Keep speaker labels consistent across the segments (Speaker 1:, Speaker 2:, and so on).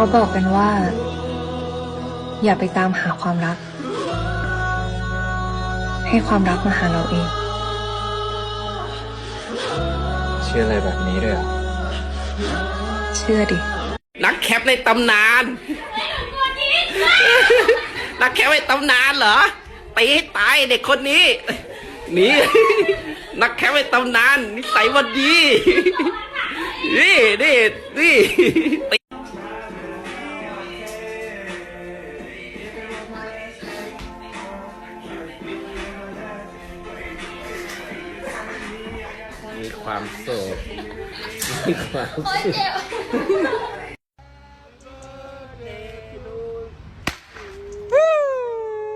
Speaker 1: เขาบอกกันว่า อย่าไปตามหาความรัก ให้ความรักมาหาเราเอง
Speaker 2: เชื่ออะไรแบบนี้ด้วยเหรอ
Speaker 1: เชื่อดิ
Speaker 3: นักแคปในตำนาน นักแคปในตำนานเหรอตีให้ตายเด็กคนนี้หนี่ นักแคปในตำนานนิสัยวันดี นี่นี่นี่ ความโศกมีความสุข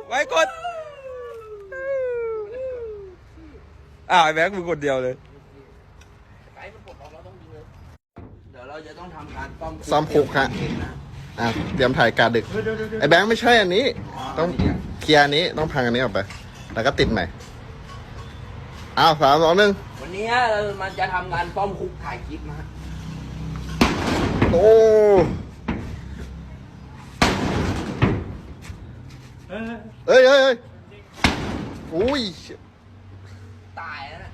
Speaker 4: ไว้กด อ้าวไอ้แบ็คมึงกดเดียวเลย
Speaker 3: เดี๋ยวเราจะต้องทำการป้อม
Speaker 5: ซ้อมคุกฮะ อะเตรียมถ่ายการดึก ไอ้แบงค์ไม่ใช่อันนี้ ต้องเคลียร์อันนี้ต้องพังอันนี้ออกไป แล้วก็ติดใหม่อ้าวสามสองหนึ่ง
Speaker 3: วันนี้เรามันจะทำการป้อมคุกถ่ายคลิปนะฮะ
Speaker 5: โอ้เฮ้ยเฮ้ยเฮ้ยอุ้ย
Speaker 3: ตายแล้วนะ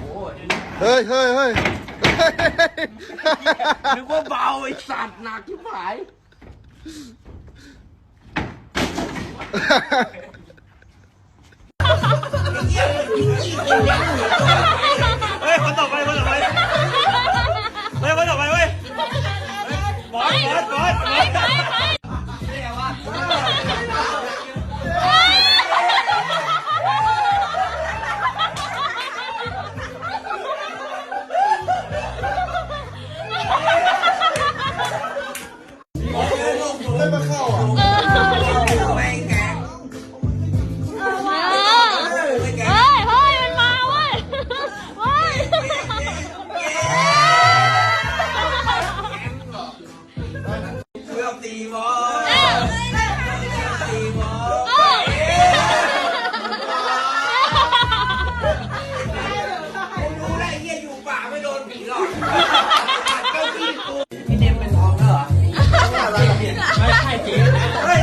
Speaker 3: โอ้ย
Speaker 5: เฮ้ยเฮ้ยเฮ้ย
Speaker 3: นึกว่าเบาไอ้สัตว์หนักที่หาย 啊。Hey!